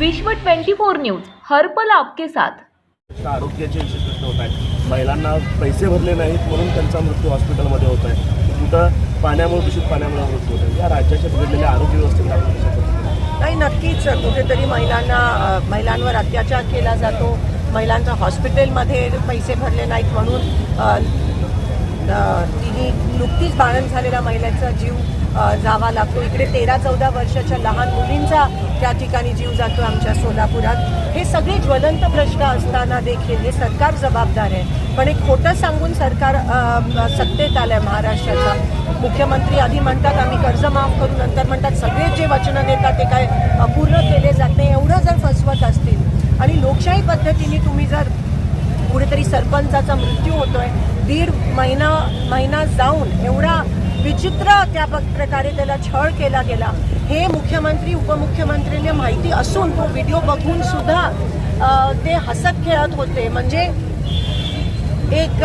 विश्व 24 न्यूज हर्पल आपके साथ. आरोग्याचे विशेष प्रश्न होत आहेत. महिलांना पैसे भरले नाहीत म्हणून त्यांचा मृत्यू हॉस्पिटलमध्ये होत आहे. कुठं पाण्यामुळे दूषित पाण्यामुळे मृत्यू होत आहे. या राज्याच्या बिघडलेल्या आरोग्य व्यवस्थेत नाही नक्कीच. कुठेतरी महिलांना महिलांवर अत्याचार केला जातो. महिलांचा हॉस्पिटलमध्ये पैसे भरले नाहीत म्हणून तिने नुकतीच बाळण झालेल्या महिलेचा जीव जावा लागतो. इकडे तेरा चौदा वर्षाच्या लहान मुलींचा त्या ठिकाणी जीव जातो आमच्या सोलापुरात. हे सगळे ज्वलंत प्रश्न असताना देखील हे सरकार जबाबदार आहे. पण एक खोटं सांगून सरकार सत्तेत आलं आहे महाराष्ट्राचा मुख्यमंत्री आधी म्हणतात आम्ही कर्ज माफ करू नंतर म्हणतात सगळे जे वचनं देतात ते काय पूर्ण केले जात नाही एवढं जर फसवत असतील आणि लोकशाही पद्धतीने तुम्ही जर कुठेतरी सरपंचाचा मृत्यू होतोय. दीड महिना महिना जाऊन एवढा विचित्र त्या प- प्रकारे त्याला छळ केला गेला. हे मुख्यमंत्री उपमुख्यमंत्रीने माहिती असून तो व्हिडिओ बघून सुद्धा ते हसत खेळत होते. म्हणजे एक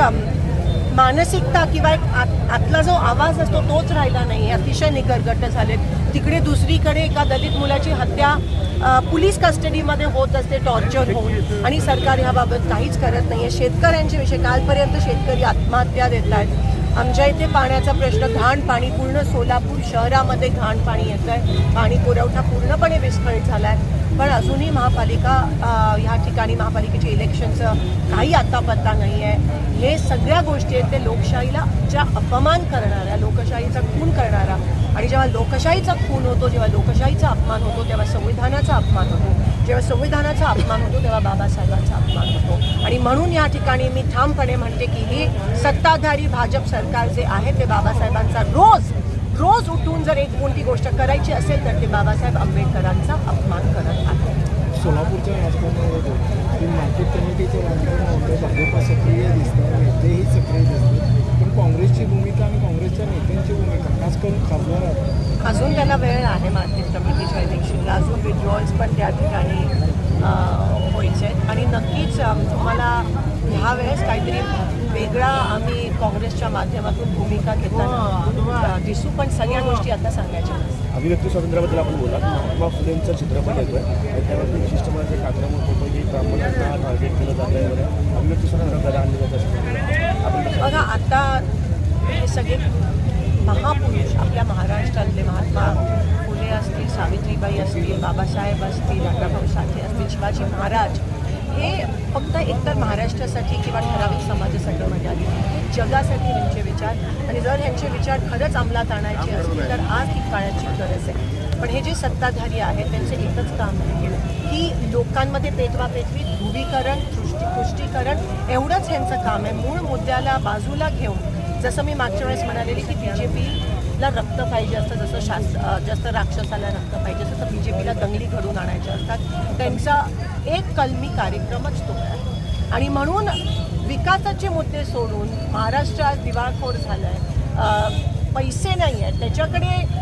मानसिकता किंवा एक आत आतला जो आवाज असतो तोच राहिला नाही अतिशय निकरगट झालेत. तिकडे दुसरीकडे एका दलित मुलाची हत्या पोलीस कस्टडीमध्ये होत असते टॉर्चर होऊन. आणि सरकार ह्याबाबत काहीच करत नाही आहे शेतकऱ्यांचे विषय कालपर्यंत शेतकरी आत्महत्या देत आहेत आमच्या इथे पाण्याचा प्रश्न घाण पाणी पूर्ण सोलापूर शहरामध्ये घाण पाणी येतं आहे पाणी पुरवठा पूर्णपणे विस्कळीत झाला आहे पण अजूनही महापालिका ह्या ठिकाणी महापालिकेचे इलेक्शनचं काही आता पत्ता नाही आहे. हे सगळ्या गोष्टी आहेत ते लोकशाहीला ज्या अपमान करणाऱ्या लोकशाहीचा खून करणारा आणि जेव्हा लोकशाहीचा खून होतो जेव्हा लोकशाहीचा अपमान होतो तेव्हा संविधानाचा अपमान होतो. जेव्हा संविधानाचा अपमान होतो तेव्हा बाबासाहेबांचा अपमान होतो. आणि म्हणून या ठिकाणी मी ठामपणे म्हणते की हे सत्ताधारी भाजप सरकार जे आहे ते बाबासाहेबांचा रोज रोज उठून जर एक कोणती गोष्ट करायची असेल तर ते बाबासाहेब आंबेडकरांचा अपमान करत आहे सोलापूरच्या राजकारणामध्ये की मार्केट कमिटीचं राजकारण होतं. भाजपा सक्रिय दिसतं. नेतेही सक्रिय दिसतात पण काँग्रेसची भूमिका आणि काँग्रेसच्या नेत्यांची भूमिका खास करून खासदार अजून त्याला वेळ आहे मार्केट कमिटीच्या इलेक्शनला अजून विड्रॉल्स पण त्या ठिकाणी अं, व्हायचे आहेत. आणि नक्कीच तुम्हाला ह्या वेळेस काहीतरी वेगळा आम्ही काँग्रेसच्या माध्यमातून भूमिका घेताना दिसू पण सगळ्या गोष्टी आता सांगायच्या. अभिव्यक्ती स्वातंत्र्याबद्दल आपण बोला. महात्मा फुलेंचा चित्रपट येतोय. त्यावरती विशिष्ट म्हणजे एक आक्रमक होतं की ब्राह्मणांना टार्गेट केलं जात आहे अभिव्यक्ती स्वातंत्र्याला आणली जात असते बघा आता हे सगळे महापुरुष आपल्या महाराष्ट्रातले महात्मा फुले असतील सावित्रीबाई असतील बाबासाहेब असतील अण्णाभाऊ साठे असतील शिवाजी महाराज हे फक्त एकतर महाराष्ट्रासाठी किंवा ठराविक समाजासाठी मर्यादित हे जगासाठी ह्यांचे विचार. आणि जर ह्यांचे विचार खरंच अंमलात आणायचे असतील तर आज ही काळाची गरज आहे. पण हे जे सत्ताधारी आहेत त्यांचं एकच काम आहे. की लोकांमध्ये पेटवा पेटवी ध्रुवीकरण तुष्टी तुष्टीकरण एवढंच ह्यांचं काम आहे. मूळ मुद्द्याला बाजूला घेऊन जसं मी मागच्या वेळेस म्हणालेली की बी जे पी ला रक्त पाहिजे असतं जसं शास जसं राक्षसाला रक्त पाहिजे असतं तर बी जे पीला दंगली घडून आणायच्या असतात. त्यांचा एक कलमी कार्यक्रमच तो आहे. आणि म्हणून विकासाचे मुद्दे सोडून महाराष्ट्र दिवाळखोर झालं आहे पैसे नाही आहेत. त्याच्याकडे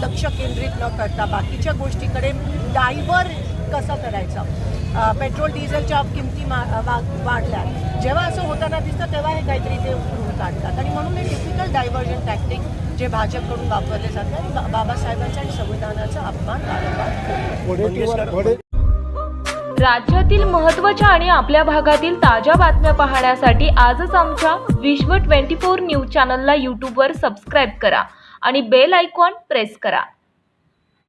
लक्ष केंद्रित न करता बाकीच्या गोष्टीकडे डायव्हर कसं करायचं? पेट्रोल डिझेलच्या किमती मा वा वाढल्या जेव्हा असं होताना दिसतं तेव्हा हे काहीतरी ते उकरून काढतात. आणि म्हणून हे टिपिकल डायव्हर्जन टॅक्टिक जे भाजपकडून वापरले जातात आणि बाबासाहेबांचा आणि संविधानाचा अपमान वारंवार राज्यातील महत्त्वाच्या आणि आपल्या भागातील ताज्या बातम्या पाहण्यासाठी आजच आमच्या विश्व 24 न्यूज चॅनलला यूट्यूबवर सबस्क्राईब करा आणि बेल आयकॉन प्रेस करा.